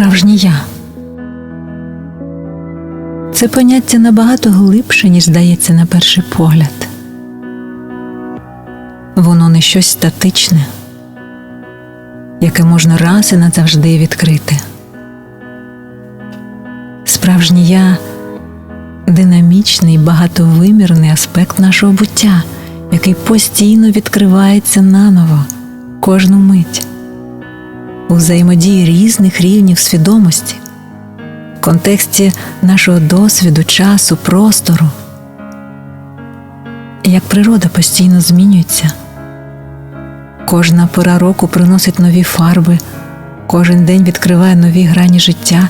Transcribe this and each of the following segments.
справжнє я. Це поняття набагато глибше, ніж здається на перший погляд. Воно не щось статичне, яке можна раз і назавжди відкрити. Справжнє я динамічний, багатовимірний аспект нашого буття, який постійно відкривається наново кожну мить у взаємодії різних рівнів свідомості, в контексті нашого досвіду, часу, простору. Як природа постійно змінюється, кожна пора року приносить нові фарби, кожен день відкриває нові грані життя,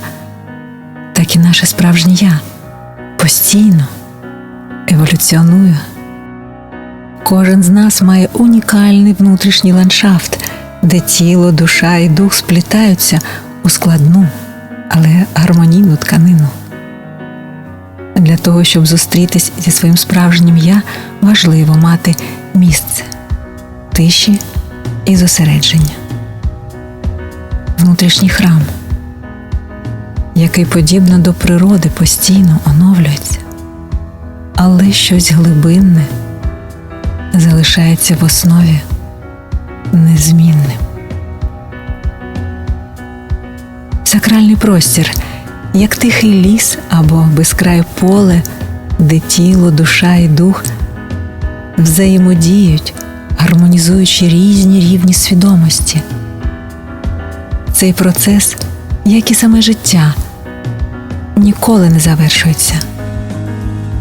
так і наше справжнє я постійно еволюціонує. Кожен з нас має унікальний внутрішній ландшафт, де тіло, душа і дух сплітаються у складну, але гармонійну тканину. Для того, щоб зустрітись зі своїм справжнім я, важливо мати місце тиші і зосередження, внутрішній храм, який подібно до природи постійно оновлюється, але щось глибинне залишається в основі незмінним. Сакральний простір, як тихий ліс або безкрай поле, де тіло, душа і дух взаємодіють, гармонізуючи різні рівні свідомості. Цей процес, як і саме життя, ніколи не завершується,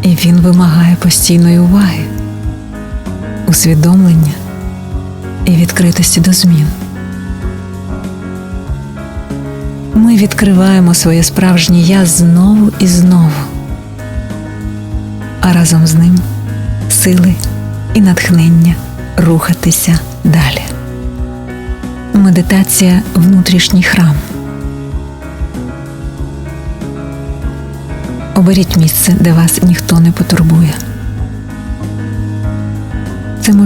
і він вимагає постійної уваги, усвідомлення і відкритості до змін. Ми відкриваємо своє справжнє я знову і знову, а разом з ним сили і натхнення рухатися далі. Медитація внутрішній храм. Оберіть місце, де вас ніхто не потурбує.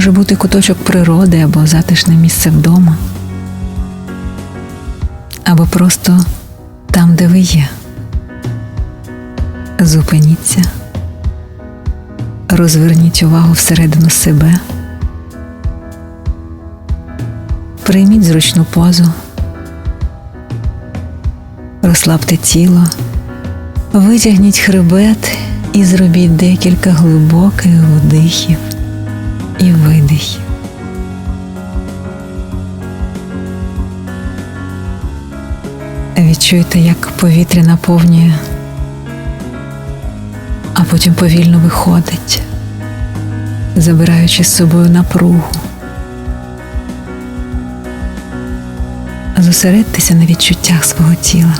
Може бути куточок природи або затишне місце вдома, або просто там, де ви є. Зупиніться, розверніть увагу всередину себе, прийміть зручну позу, розслабте тіло, витягніть хребет і зробіть декілька глибоких вдихів і видихів. Відчуйте, як повітря наповнює, а потім повільно виходить, забираючи з собою напругу. Зосередьтеся на відчуттях свого тіла.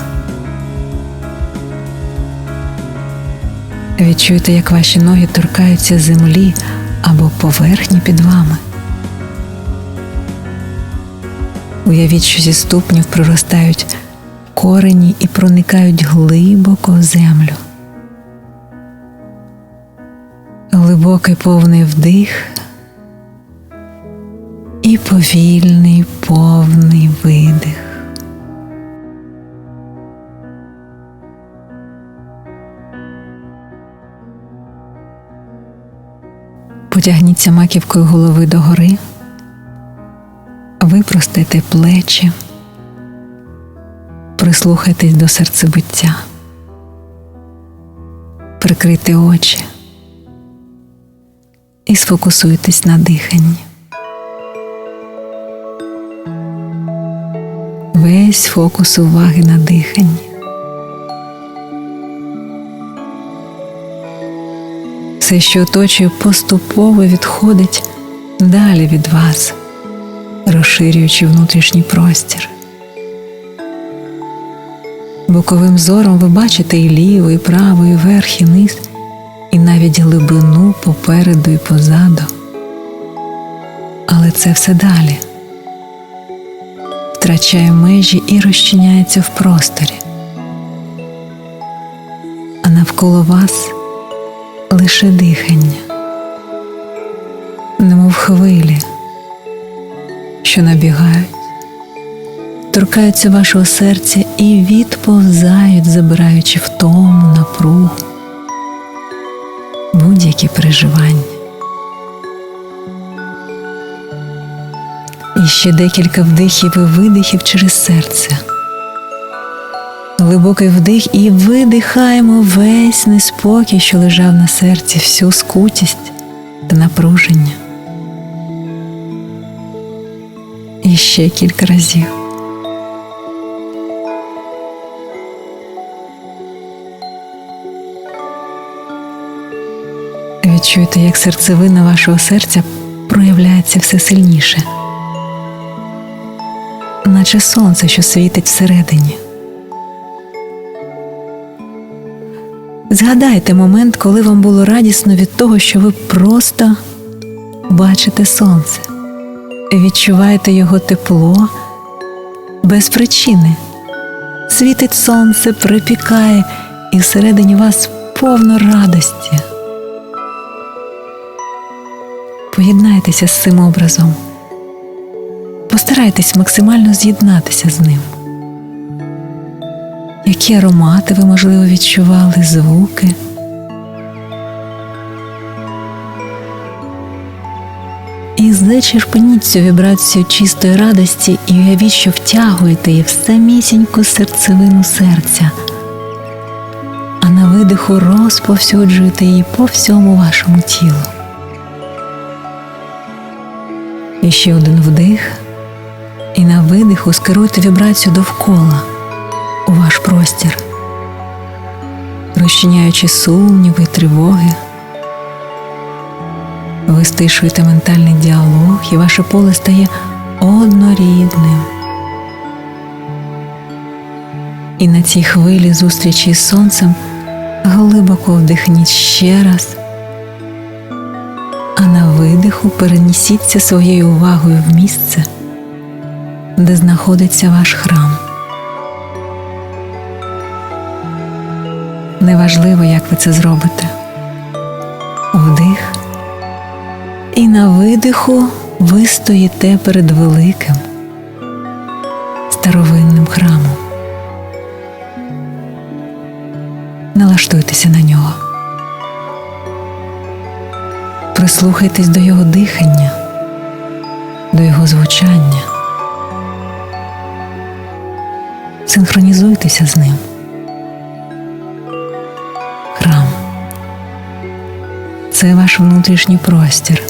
Відчуйте, як ваші ноги торкаються землі або поверхні під вами. Уявіть, що зі ступнів проростають корені і проникають глибоко в землю. Глибокий повний вдих і повільний повний видих. Потягніться маківкою голови догори, випростайте плечі, прислухайтесь до серцебиття, прикрийте очі і сфокусуйтесь на диханні. Весь фокус уваги на диханні. Все, що оточує, поступово відходить далі від вас, розширюючи внутрішній простір. Боковим зором ви бачите і ліво, і право, і верх, і низ, і навіть глибину попереду і позаду. Але це все далі втрачає межі і розчиняється в просторі. А навколо вас лише дихання, немов хвилі, що набігають, торкаються вашого серця і відповзають, забираючи втому, напругу, будь-які переживання. І ще декілька вдихів і видихів через серце. Глибокий вдих і видихаємо весь неспокій, що лежав на серці, всю скутість та напруження. І ще кілька разів. Відчуйте, як серцевина вашого серця проявляється все сильніше, наче сонце, що світить всередині. Згадайте момент, коли вам було радісно від того, що ви просто бачите сонце, відчуваєте його тепло без причини. Світить сонце, припікає, і всередині вас повно радості. Поєднайтеся з цим образом, постарайтесь максимально з'єднатися з ним. Які аромати ви, можливо, відчували, звуки. І зачерпніть цю вібрацію чистої радості і уявіть, що втягуєте її в самісіньку серцевину серця, а на видиху розповсюджуєте її по всьому вашому тілу. І ще один вдих, і на видиху скеруйте вібрацію довкола у ваш простір, розчиняючи сумніви тривоги. Ви стишуєте ментальний діалог, і ваше поле стає однорідним. І на цій хвилі зустрічі з сонцем глибоко вдихніть ще раз, а на видиху перенесіться своєю увагою в місце, де знаходиться ваш храм. Неважливо, як ви це зробите. Вдих. І на видиху ви стоїте перед великим старовинним храмом. Налаштуйтеся на нього. Прислухайтесь до його дихання, до його звучання. Синхронізуйтеся з ним. Це ваш внутрішній простір,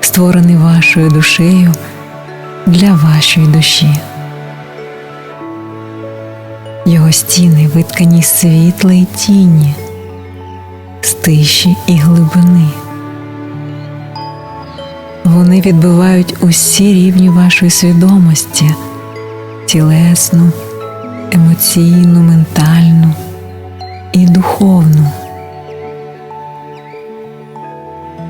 створений вашою душею для вашої душі. Його стіни виткані з світла тіні, з тиші і глибини. Вони відбивають усі рівні вашої свідомості тілесну, емоційну, ментальну і духовну.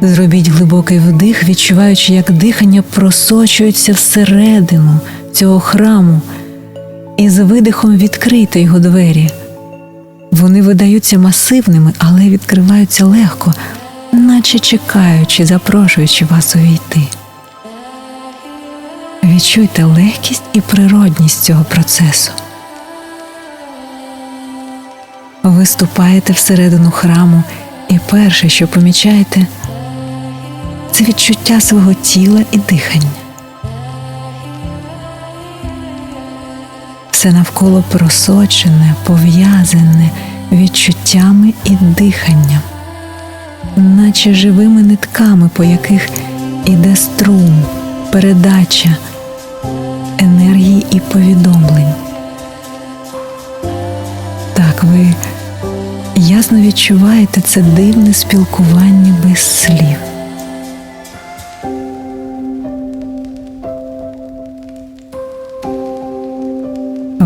Зробіть глибокий вдих, відчуваючи, як дихання просочується всередину цього храму, і з видихом відкрийте його двері. Вони видаються масивними, але відкриваються легко, наче чекаючи, запрошуючи вас увійти. Відчуйте легкість і природність цього процесу. Ви ступаєте всередину храму, і перше, що помічаєте, це відчуття свого тіла і дихання. Все навколо просочене, пов'язане відчуттями і диханням, наче живими нитками, по яких іде струм, передача енергії і повідомлень. Так, ви ясно відчуваєте це дивне спілкування без слів.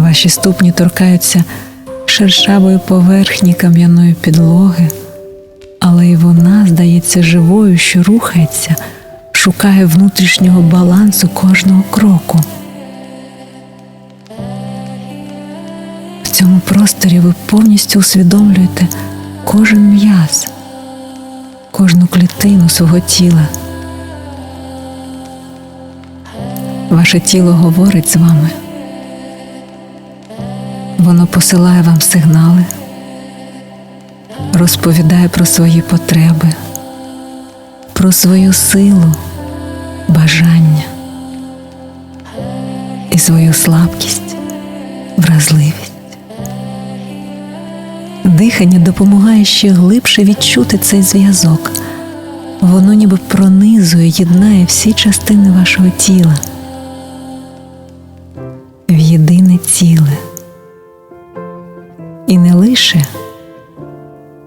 Ваші ступні торкаються шершавої поверхні кам'яної підлоги, але й вона здається живою, що рухається, шукає внутрішнього балансу кожного кроку. В цьому просторі ви повністю усвідомлюєте кожен м'яз, кожну клітину свого тіла. Ваше тіло говорить з вами. Воно посилає вам сигнали, розповідає про свої потреби, про свою силу, бажання і свою слабкість, вразливість. Дихання допомагає ще глибше відчути цей зв'язок. Воно ніби пронизує, єднає всі частини вашого тіла в єдине ціле. І не лише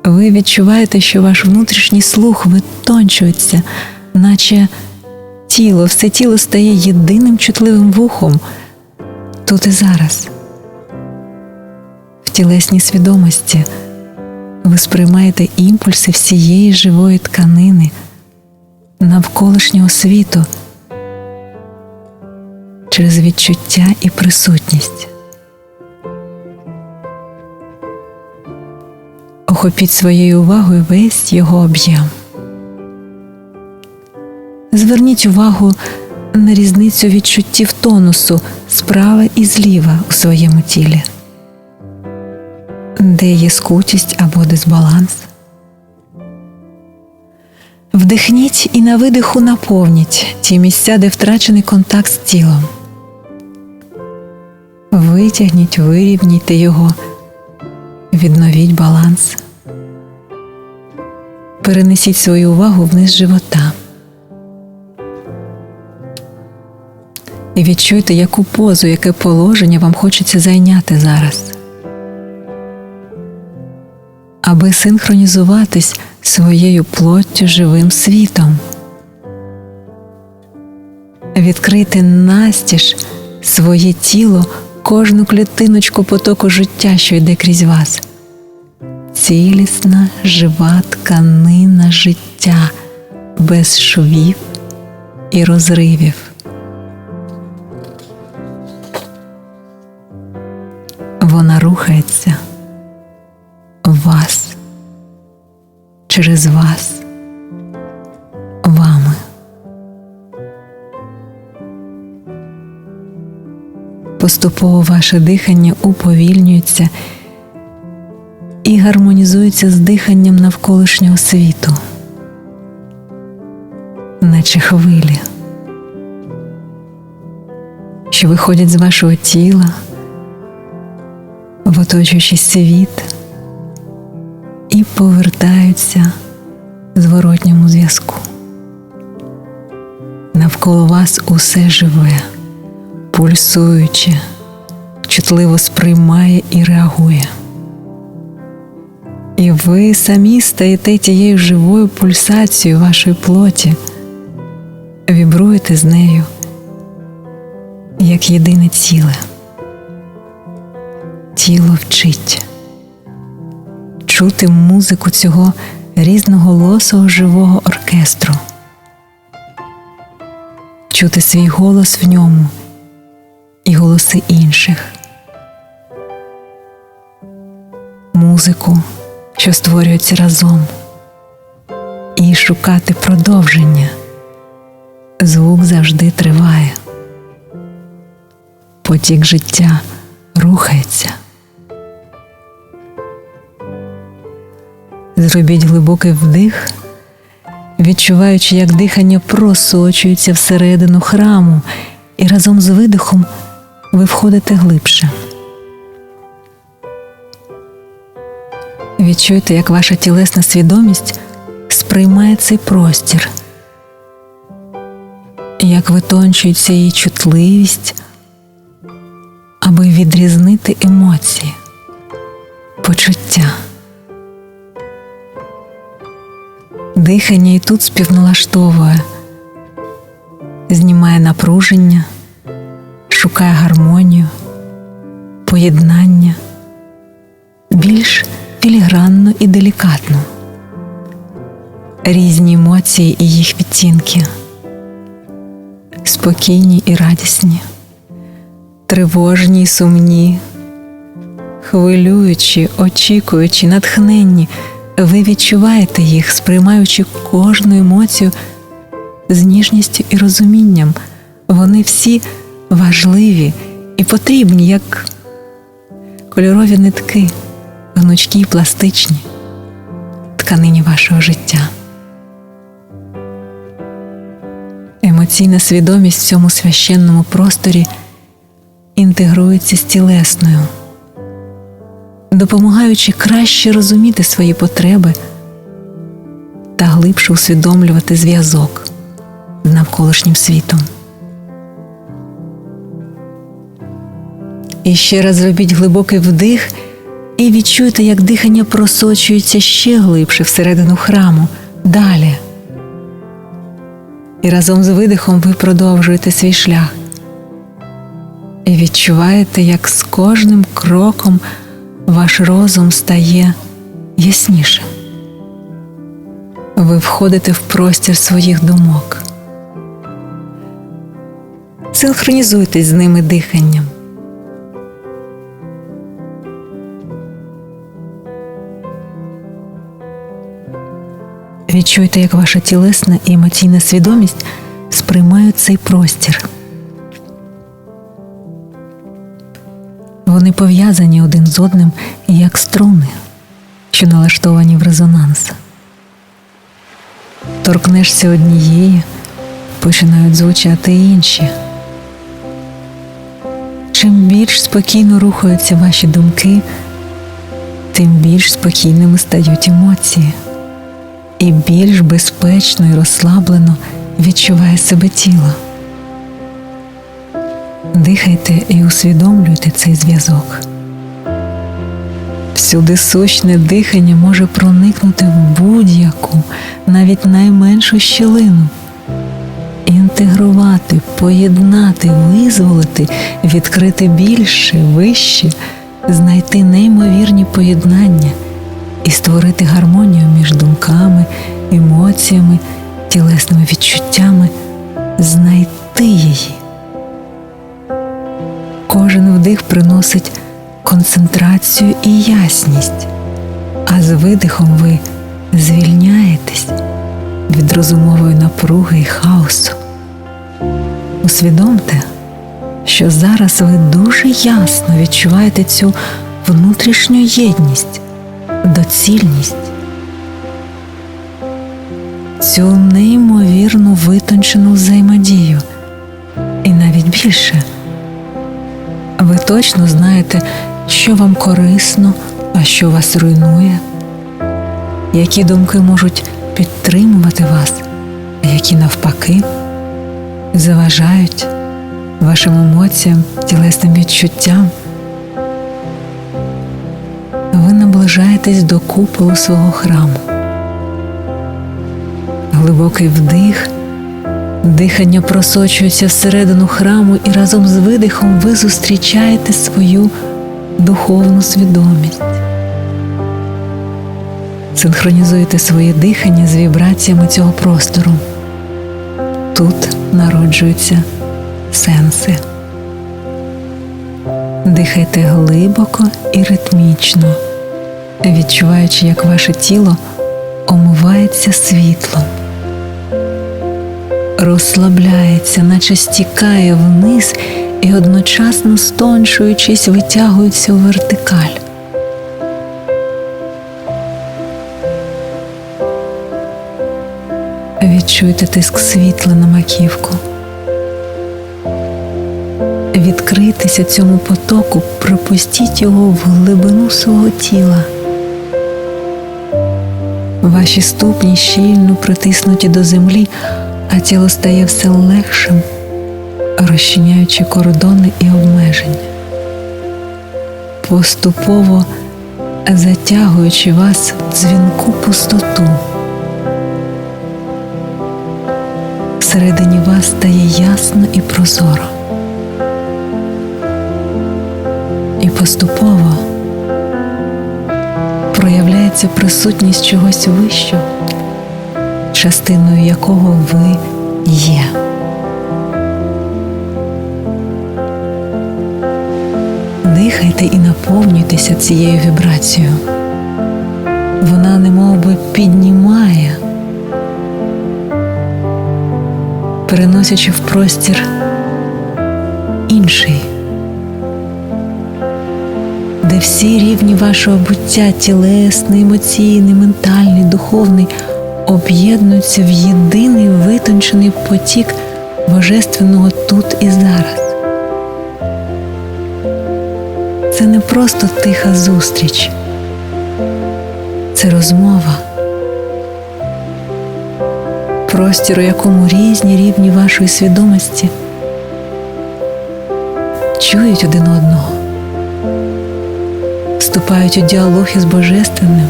ви відчуваєте, що ваш внутрішній слух витончується, наче тіло, все тіло стає єдиним чутливим вухом тут і зараз. В тілесній свідомості ви сприймаєте імпульси всієї живої тканини навколишнього світу через відчуття і присутність. Охопіть своєю увагою весь його об'єм. Зверніть увагу на різницю відчуттів тонусу справа і зліва у своєму тілі, де є скутість або дисбаланс. Вдихніть і на видиху наповніть ті місця, де втрачений контакт з тілом. Витягніть, вирівнійте його, відновіть баланс. Перенесіть свою увагу вниз живота. І відчуйте, яку позу, яке положення вам хочеться зайняти зараз. Аби синхронізуватись своєю плоттю живим світом. Відкрити настіж своє тіло, кожну клітиночку потоку життя, що йде крізь вас. Цілісна, жива тканина життя без швів і розривів. Вона рухається в вас, через вас, вами. Поступово ваше дихання уповільнюється і гармонізується з диханням навколишнього світу, наче хвилі, що виходять з вашого тіла в оточуючий світ і повертаються зворотньому зв'язку. Навколо вас усе живе, пульсуюче, чутливо сприймає і реагує. І ви самі стаєте тією живою пульсацією вашої плоті, вібруєте з нею як єдине ціле. Тіло вчить. Чути музику цього різноголосого живого оркестру, чути свій голос в ньому і голоси інших, музику, що створюється разом, і шукати продовження. Звук завжди триває, потік життя рухається. Зробіть глибокий вдих, відчуваючи, як дихання просочується всередину храму, і разом з видихом ви входите глибше. Відчуйте, як ваша тілесна свідомість сприймає цей простір, як витончується її чутливість, аби відрізнити емоції, почуття. Дихання і тут співналаштовує, знімає напруження, шукає гармонію, поєднання більш філігранно і делікатно, різні емоції і їх відтінки, спокійні і радісні, тривожні і сумні, хвилюючі, очікуючі, натхненні. Ви відчуваєте їх, сприймаючи кожну емоцію з ніжністю і розумінням. Вони всі важливі і потрібні, як кольорові нитки, гнучкі й пластичні, тканині вашого життя. Емоційна свідомість в цьому священному просторі інтегрується з тілесною, допомагаючи краще розуміти свої потреби та глибше усвідомлювати зв'язок з навколишнім світом. І ще раз зробіть глибокий вдих і відчуйте, як дихання просочується ще глибше всередину храму, далі. І разом з видихом ви продовжуєте свій шлях. І відчуваєте, як з кожним кроком ваш розум стає яснішим. Ви входите в простір своїх думок. Синхронізуйтесь з ними диханням. Відчуйте, як ваша тілесна і емоційна свідомість сприймають цей простір. Вони пов'язані один з одним як струни, що налаштовані в резонанс. Торкнешся однієї, починають звучати інші. Чим більш спокійно рухаються ваші думки, тим більш спокійними стають емоції, і більш безпечно і розслаблено відчуває себе тіло. Дихайте і усвідомлюйте цей зв'язок. Всюди сущне дихання може проникнути в будь-яку, навіть найменшу щілину, інтегрувати, поєднати, визволити, відкрити більше, вище, знайти неймовірні поєднання і створити гармонію між думками, емоціями, тілесними відчуттями, знайти її. Кожен вдих приносить концентрацію і ясність, а з видихом ви звільняєтесь від розумової напруги і хаосу. Усвідомте, що зараз ви дуже ясно відчуваєте цю внутрішню єдність, доцільність, цю неймовірну витончену взаємодію, і навіть більше. Ви точно знаєте, що вам корисно, а що вас руйнує, які думки можуть підтримувати вас, а які навпаки заважають вашим емоціям, тілесним відчуттям. Ви наближаєтесь до куполу свого храму. Глибокий вдих. Дихання просочується всередину храму, і разом з видихом ви зустрічаєте свою духовну свідомість. Синхронізуйте своє дихання з вібраціями цього простору. Тут народжуються сенси. Дихайте глибоко і ритмічно, відчуваючи, як ваше тіло омивається світлом розслабляється, наче стікає вниз і одночасно стончуючись, витягується у вертикаль. Відчуйте тиск світла на маківку. Відкритися цьому потоку, пропустіть його в глибину свого тіла. Ваші ступні щільно притиснуті до землі, а тіло стає все легшим, розчиняючи кордони і обмеження, поступово затягуючи вас в дзвінку пустоту. Всередині вас стає ясно і прозоро. І поступово проявляється присутність чогось вищого частиною якого ви є. Дихайте і наповнюйтеся цією вібрацією. Вона немов би піднімає, переносячи в простір інший, де всі рівні вашого буття, тілесний, емоційний, ментальний, духовний, об'єднуються в єдиний витончений потік Божественного тут і зараз. Це не просто тиха зустріч, це розмова, простір, у якому різні рівні вашої свідомості чують один одного, вступають у діалог із Божественним.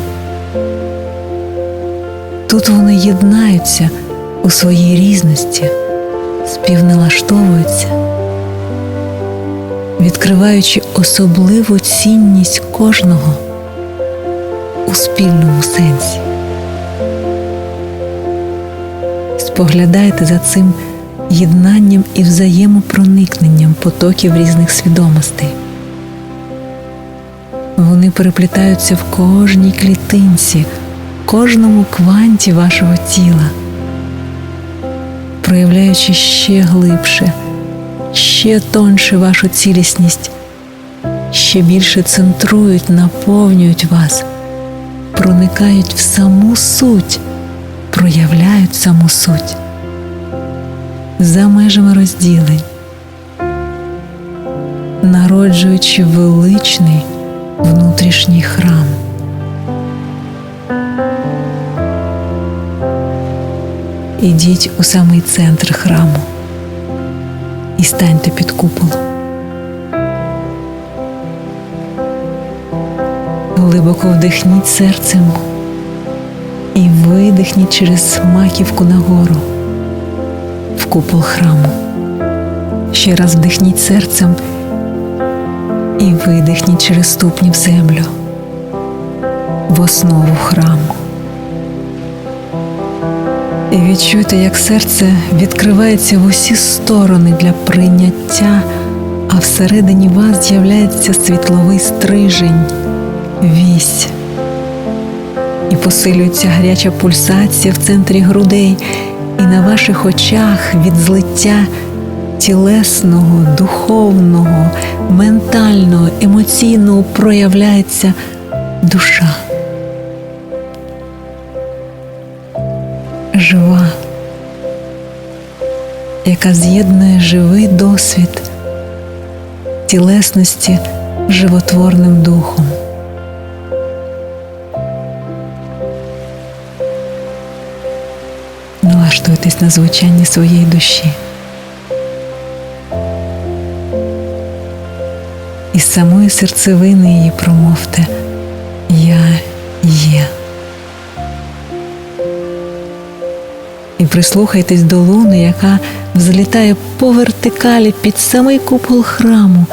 Тут вони єднаються у своїй різності, співналаштовуються, відкриваючи особливу цінність кожного у спільному сенсі. Споглядайте за цим єднанням і взаємопроникненням потоків різних свідомостей. Вони переплітаються в кожній клітинці, кожному кванті вашого тіла, проявляючи ще глибше, ще тонше вашу цілісність, ще більше центрують, наповнюють вас, проникають в саму суть, проявляють саму суть. За межами розділень, народжуючи величний внутрішній храм. Ідіть у самий центр храму і станьте під куполом. Глибоко вдихніть серцем і видихніть через маківку нагору в купол храму. Ще раз вдихніть серцем і видихніть через ступні в землю, в основу храму. І відчуйте, як серце відкривається в усі сторони для прийняття, а всередині вас з'являється світловий стрижень, вісь. І посилюється гаряча пульсація в центрі грудей, і на ваших очах від злиття тілесного, духовного, ментального, емоційного проявляється душа. Жива, яка з'єднує живий досвід тілесності животворним духом. Налаштуйтесь на звучання своєї душі. Із самої серцевини її промовте. Я є. І прислухайтесь до луни, яка взлітає по вертикалі під самий купол храму,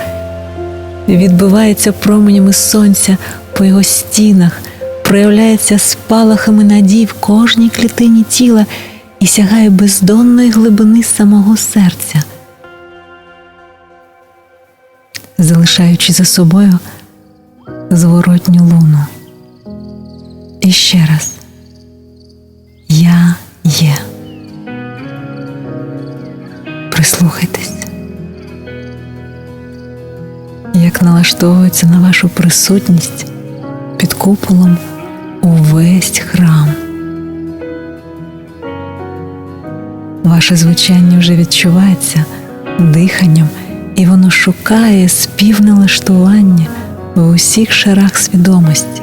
відбивається променями сонця по його стінах, проявляється спалахами надій в кожній клітині тіла і сягає бездонної глибини самого серця, залишаючи за собою зворотню луну. І ще раз я є. Прислухайтесь, як налаштовується на вашу присутність під куполом увесь храм. Ваше звучання вже відчувається диханням, і воно шукає співналаштування в усіх шарах свідомості,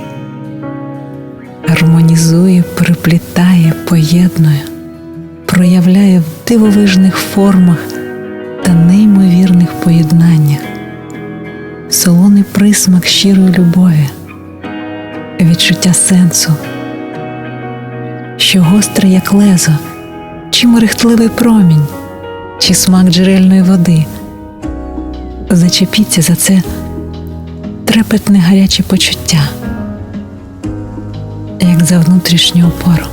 гармонізує, переплітає, поєднує, проявляє в дивовижних формах та неймовірних поєднаннях, солоний присмак щирої любові, відчуття сенсу, що гостре, як лезо чи мерехтливий промінь, чи смак джерельної води. Зачепіться за це трепетне гаряче почуття, як за внутрішню опору.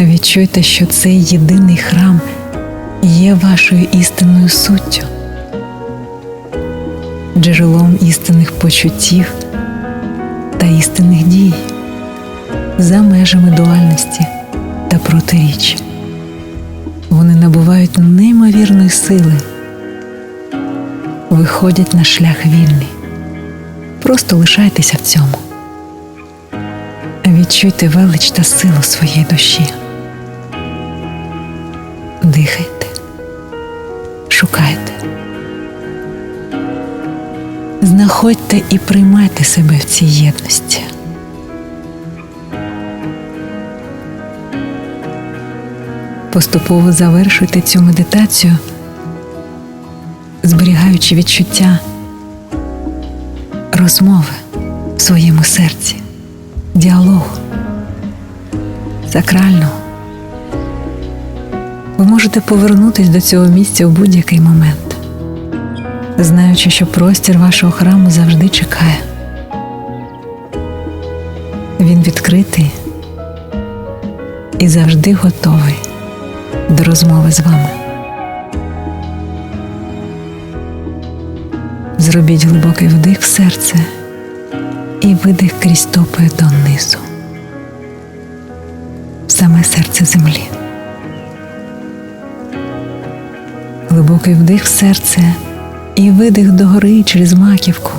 Відчуйте, що цей єдиний храм є вашою істинною суттю, джерелом істинних почуттів та істинних дій за межами дуальності та протиріч. Вони набувають неймовірної сили, виходять на шлях вільний. Просто лишайтеся в цьому. Відчуйте велич та силу своєї душі. Дихайте, шукайте. Знаходьте і приймайте себе в цій єдності. Поступово завершуйте цю медитацію, зберігаючи відчуття розмови в своєму серці, діалогу, сакрального. Ви можете повернутися до цього місця у будь-який момент, знаючи, що простір вашого храму завжди чекає. Він відкритий і завжди готовий до розмови з вами. Зробіть глибокий вдих в серце і видих крізь стопи донизу, в саме серце землі. Глибокий вдих в серце і видих догори через маківку,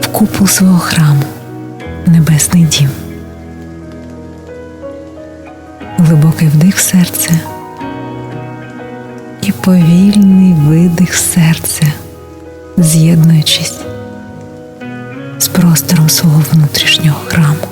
в купол свого храму, небесний дім. Глибокий вдих в серце і повільний видих серця, з'єднуючись з простором свого внутрішнього храму.